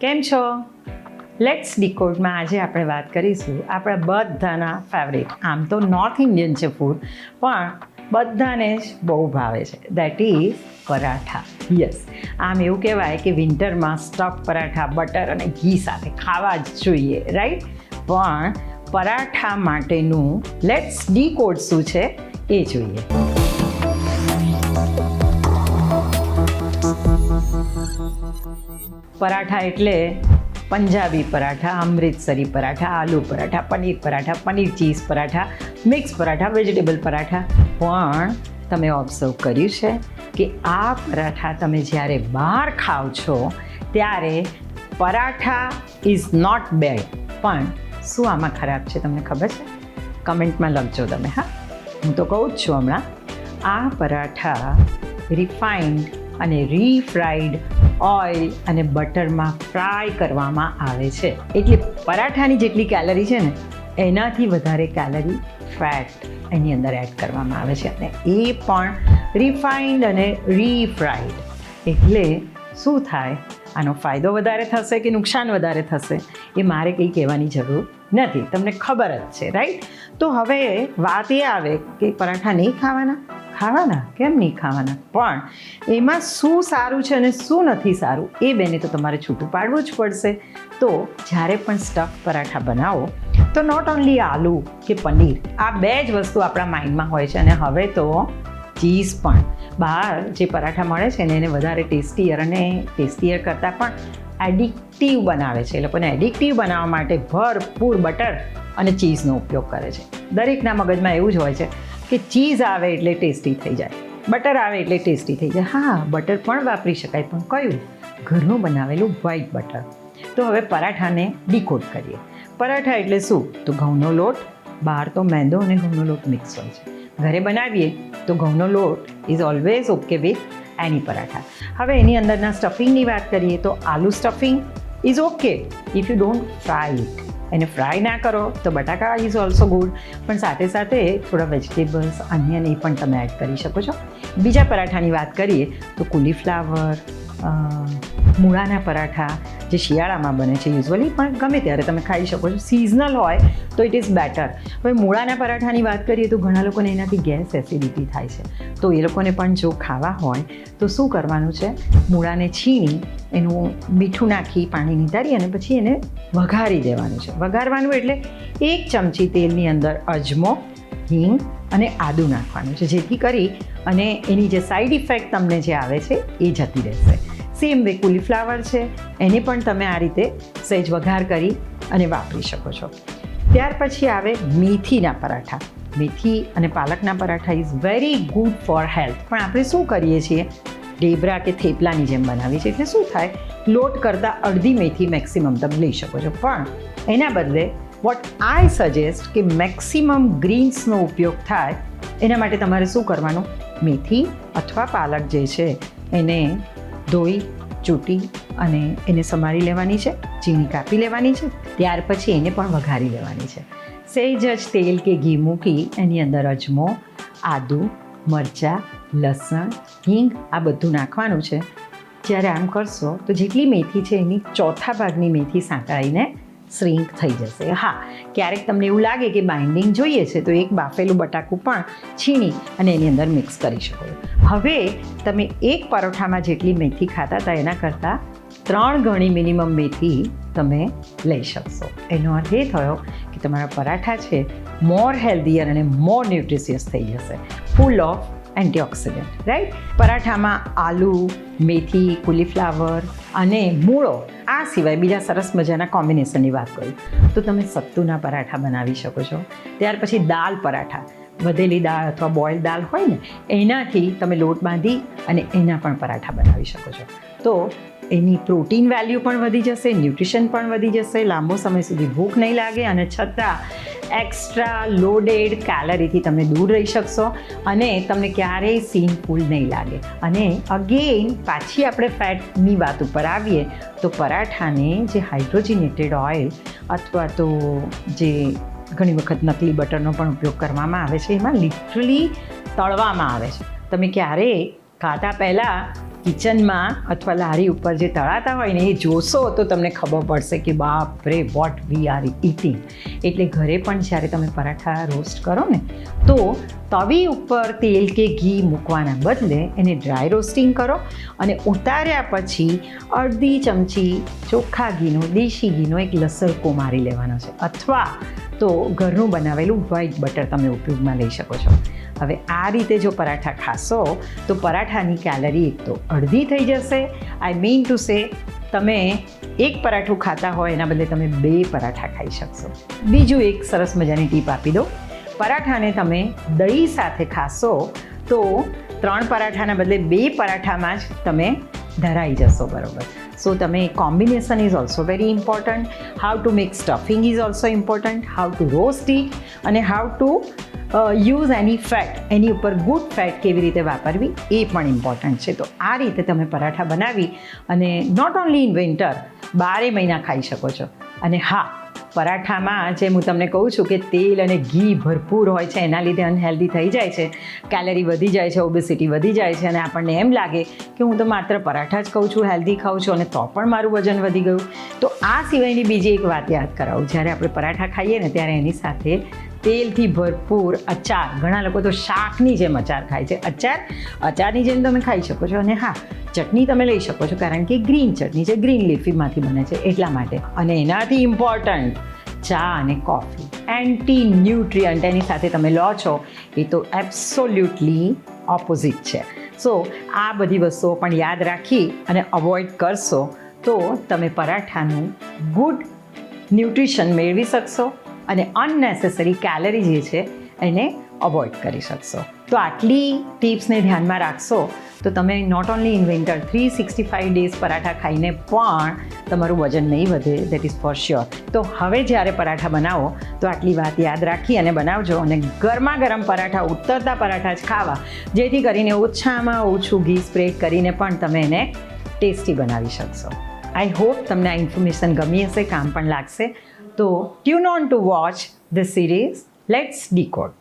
કેમ છો? લેટ્સ ડીકોડમાં આજે આપણે વાત કરીશું આપણા બધાના ફેવરેટ આમ તો નોર્થ ઇન્ડિયન છે ફૂડ પણ બધાને જ બહુ ભાવે છે. That is paratha. યસ આમ એવું કહેવાય કે વિન્ટરમાં સ્ટફ પરાઠા બટર અને ઘી સાથે ખાવા જ જોઈએ રાઈટ પણ પરાઠા માટેનું લેટ્સ ડીકોડ શું છે એ જોઈએ. પરાઠા એટલે Punjabi paratha, Amritsari paratha, aloo paratha, paneer paratha, paneer cheese paratha, mix paratha, vegetable paratha. પણ તમે ઓબ્ઝર્વ કર્યું છે કે આ પરાઠા તમે જ્યારે બહાર ખાઓ છો, ત્યારે પરાઠા ઇઝ નોટ બેડ પણ શું આમાં ખરાબ છે તમને ખબર છે? કમેન્ટમાં લખજો તમે, હા? હું તો કહું જ છું હમણાં. આ પરાઠા રિફાઇન્ડ અને રીફ્રાઈડ ઓઇલ અને બટરમાં ફ્રાય કરવામાં આવે છે. એટલે પરાઠાની જેટલી કેલરી છે ને, એનાથી વધારે કેલરી ફેટ એની અંદર એડ કરવામાં આવે છે. અને એ પણ રિફાઇન્ડ અને રીફ્રાઈડ એટલે શું થાય? આનો ફાયદો વધારે થશે કે નુકસાન વધારે થશે? એ મારે કંઈ કહેવાની જરૂર નથી. તમને ખબર જ છે રાઈટ તો હવે વાત એ આવે કે પરાઠા નહીં ખાવાના. ખાવાના? કેમ નહીં ખાવાના? પણ એમાં શું સારું છે અને શું નથી સારું, એ બેને તો તમારે છૂટું પાડવું જ પડશે. તો જ્યારે પણ સ્ટફ પરાઠા બનાવો, તો નોટ ઓન્લી આલુ કે પનીર, આ બે જ વસ્તુ આપણા માઇન્ડમાં હોય છે અને હવે તો ચીઝ પણ. બહાર જે પરાઠા મળે છે ને, એને વધારે ટેસ્ટીયર અને ટેસ્ટીયર કરતાં પણ એડિક્ટિવ બનાવે છે. એ લોકોને એડિક્ટિવ બનાવવા માટે ભરપૂર બટર અને ચીઝનો ઉપયોગ કરે છે. દરેકના મગજમાં એવું જ હોય છે. કે ચીઝ આવે એટલે ટેસ્ટી થઈ જાય. બટર આવે એટલે ટેસ્ટી થઈ જાય. હા, બટર પણ વાપરી શકાય. પણ કયું? ઘરનું બનાવેલું વ્હાઈટ બટર તો હવે પરાઠાને ડીકોડ કરીએ. પરાઠા એટલે શું? તો ઘઉંનો લોટ, બહાર તો મેંદો અને ઘઉંનો લોટ મિક્સ હોય છે. ઘરે બનાવીએ તો ઘઉંનો લોટ is always okay with any paratha. હવે એની અંદરના સ્ટફિંગની વાત કરીએ તો aloo stuffing is okay if you don't fry it એને ફ્રાય ના કરો, તો બટાકા ઇઝ ઓલ્સો ગુડ પણ સાથે સાથે થોડા વેજીટેબલ્સ અન્ય એ પણ તમે એડ કરી શકો છો. બીજા પરાઠાની વાત કરીએ, તો કુલીફ્લાવર મૂળાના પરાઠા જે શિયાળામાં બને છે યુઝવલી પણ ગમે ત્યારે તમે ખાઈ શકો છો. સિઝનલ હોય તો ઇટ ઇઝ બેટર હવે મૂળાના પરાઠાની વાત કરીએ તો ઘણા લોકોને એનાથી ગેસ એસિડિટી થાય છે. તો એ લોકોને પણ જો ખાવા હોય, તો શું કરવાનું છે? મૂળાને છીણી, એનું મીઠું નાખી, પાણી નિતારી અને પછી એને વઘારી દેવાનું છે. વઘારવાનું એટલે એક ચમચી તેલની અંદર અજમો, હિંગ અને આદું નાખવાનું છે. જેથી કરી અને એની જે સાઈડ ઇફેક્ટ તમને જે આવે છે, એ જતી રહેશે. સેમ વે કુલીફ્લાવર છે. એને પણ તમે આ રીતે સહેજ વઘાર કરી અને વાપરી શકો છો. ત્યાર પછી આવે મેથીના પરાઠા. મેથી અને પાલકના paratha is very good for health પણ આપણે શું કરીએ છીએ? ઢેબરા કે થેપલાની જેમ બનાવીએ છીએ. એટલે શું થાય? લોટ કરતાં અડધી મેથી મેક્સિમમ તમે લઈ શકો છો. પણ એના બદલે વોટ આઈ સજેસ્ટ કે મેક્સિમમ ગ્રીન્સનો ઉપયોગ થાય, એના માટે તમારે શું કરવાનું? મેથી અથવા પાલક જે છે, એને ધોઈ, ચૂંટી અને એને સમારી લેવાની છે ચીની કાપી લેવાની છે, ત્યાર પછી એને પણ વઘારી લેવાની છે. સહેજ જ તેલ કે ઘી મૂકી એની અંદર અજમો, આદું, મરચાં, લસણ, હિંગ આ બધું નાખવાનું છે. જ્યારે આમ કરશો તો જેટલી મેથી છે એની ચોથા ભાગની મેથી સાંકળાઈને શ્રિંક થઈ જશે. હા, ક્યારેક તમને એવું લાગે કે બાઇન્ડિંગ જોઈએ છે, તો એક બાફેલું બટાકું પણ છીણી અને એની અંદર મિક્સ કરી શકો હવે તમે એક પરોઠામાં જેટલી મેથી ખાતા હતા, એના કરતાં ત્રણ ગણી મિનિમમ મેથી તમે લઈ શકશો. એનો અર્થ એ થયો કે તમારા પરાઠા છે મોર હેલ્ધીયર અને મોર ન્યુટ્રિશિયસ થઈ જશે. ફૂલ ઓફ એન્ટીઓક્સિડન્ટ રાઈટ પરાઠામાં આલુ, મેથી, કુલીફ્લાવર અને મૂળો, આ સિવાય બીજા સરસ મજાના કોમ્બિનેશનની વાત કરું, તો તમે સત્તુના પરાઠા બનાવી શકો છો. ત્યાર પછી દાલ પરાઠા, વધેલી દાળ અથવા બોઇલ દાળ હોય ને, એનાથી તમે લોટ બાંધી અને એના પણ પરાઠા બનાવી શકો છો. તો એની પ્રોટીન વેલ્યુ પણ વધી જશે, ન્યુટ્રિશન પણ વધી જશે, લાંબો સમય સુધી ભૂખ નહીં લાગે અને છતાં એક્સ્ટ્રા લોડેડ કેલરીથી તમે દૂર રહી શકશો અને તમને ક્યારેય સીન ફૂલ નહીં લાગે. અને અગેન પાછી આપણે ફેટની વાત ઉપર આવીએ, તો પરાઠાને જે હાઇડ્રોજિનેટેડ ઓઇલ અથવા તો જે ઘણી વખત નકલી બટરનો પણ ઉપયોગ કરવામાં આવે છે, એમાં લિટરલી તળવામાં આવે છે. તમે ક્યારેય ખાતા પહેલાં કિચનમાં અથવા લારી ઉપર જે તળાતા હોય ને એ જોશો તો તમને ખબર પડશે કે બાપ રે વોટ વી આર ઇટિંગ એટલે ઘરે પણ જ્યારે તમે પરાઠા રોસ્ટ કરો ને, તો તવી ઉપર તેલ કે ઘી મૂકવાના બદલે એને ડ્રાય રોસ્ટિંગ કરો અને ઉતાર્યા પછી અડધી ચમચી ચોખ્ખા ઘીનો, દેશી ઘીનો એક લસરકો મારી લેવાનો છે. અથવા તો ઘરનું બનાવેલું વ્હાઈટ બટર તમે ઉપયોગમાં લઈ શકો છો. હવે આ રીતે જો પરાઠા ખાશો, તો પરાઠાની કેલરી એક તો અડધી થઈ જશે. આઈ મીન ટુ સે તમે એક પરાઠું ખાતા હોય, એના બદલે તમે બે પરાઠા ખાઈ શકશો. બીજું એક સરસ મજાની ટીપ આપી દો પરાઠાને તમે દહીં સાથે ખાશો, તો ત્રણ પરાઠાના બદલે બે પરાઠામાં જ તમે ધરાઈ જશો બરોબર. સો તમે combination is also very important how to make stuffing is also important how to roast it અને how to use any fat એની ઉપર ગુડ ફેટ કેવી રીતે વાપરવી, એ પણ ઇમ્પોર્ટન્ટ છે. તો આ રીતે તમે પરાઠા બનાવી અને નોટ ઓન્લી ઇન વિન્ટર બારે મહિના ખાઈ શકો છો. અને હા પરાઠામાં જે હું તમને કહું છું કે તેલ અને ઘી ભરપૂર હોય છે, એના લીધે અનહેલ્ધી થઈ જાય છે. કેલરી વધી જાય છે ઓબેસિટી વધી જાય છે અને આપણને એમ લાગે કે હું તો માત્ર પરાઠા જ કહું છું હેલ્ધી ખાઉં છું અને તો પણ મારું વજન વધી ગયું. તો આ સિવાયની બીજી એક વાત યાદ કરાવું. જ્યારે આપણે પરાઠા ખાઈએ ને ત્યારે એની સાથે તેલથી ભરપૂર અચાર. ઘણા લોકો તો શાકની જેમ અચાર ખાય છે. અચાર, અચારની જેમ તમે ખાઈ શકો છો અને હા, ચટણી તમે લઈ શકો છો કારણ કે ગ્રીન ચટણી છે. ગ્રીન લીફીમાંથી બને છે એટલા માટે. અને એનાથી ઇમ્પોર્ટન્ટ ચા અને કોફી. એન્ટી ન્યુટ્રિયન્ટ એની સાથે તમે લો છો, એ તો એબ્સોલ્યુટલી ઓપોઝિટ છે. સો આ બધી વસ્તુઓ પણ યાદ રાખી અને અવોઇડ કરશો તો તમે પરાઠાનું ગુડ ન્યુટ્રિશન મેળવી શકશો. અને અનનેસેસરી કેલરી જે છે, એને અવોઇડ કરી શકશો. તો આટલી ટિપ્સને ધ્યાનમાં રાખશો, તો તમે not only in winter three sixty five days paratha ખાઈને પણ તમારું વજન નહીં વધે દેટ ઇઝ ફોર શ્યોર તો હવે જ્યારે પરાઠા બનાવો, તો આટલી વાત યાદ રાખી અને બનાવજો અને ગરમા ગરમ પરાઠા, ઉતરતા પરાઠા જ ખાવા. જેથી કરીને ઓછામાં ઓછું ઘી સ્પ્રેડ કરીને પણ તમે એને ટેસ્ટી બનાવી શકશો. આઈ હોપ તમને આ ઇન્ફોર્મેશન ગમી હશે, કામ પણ લાગશે. So tune on to watch this series. Let's decode.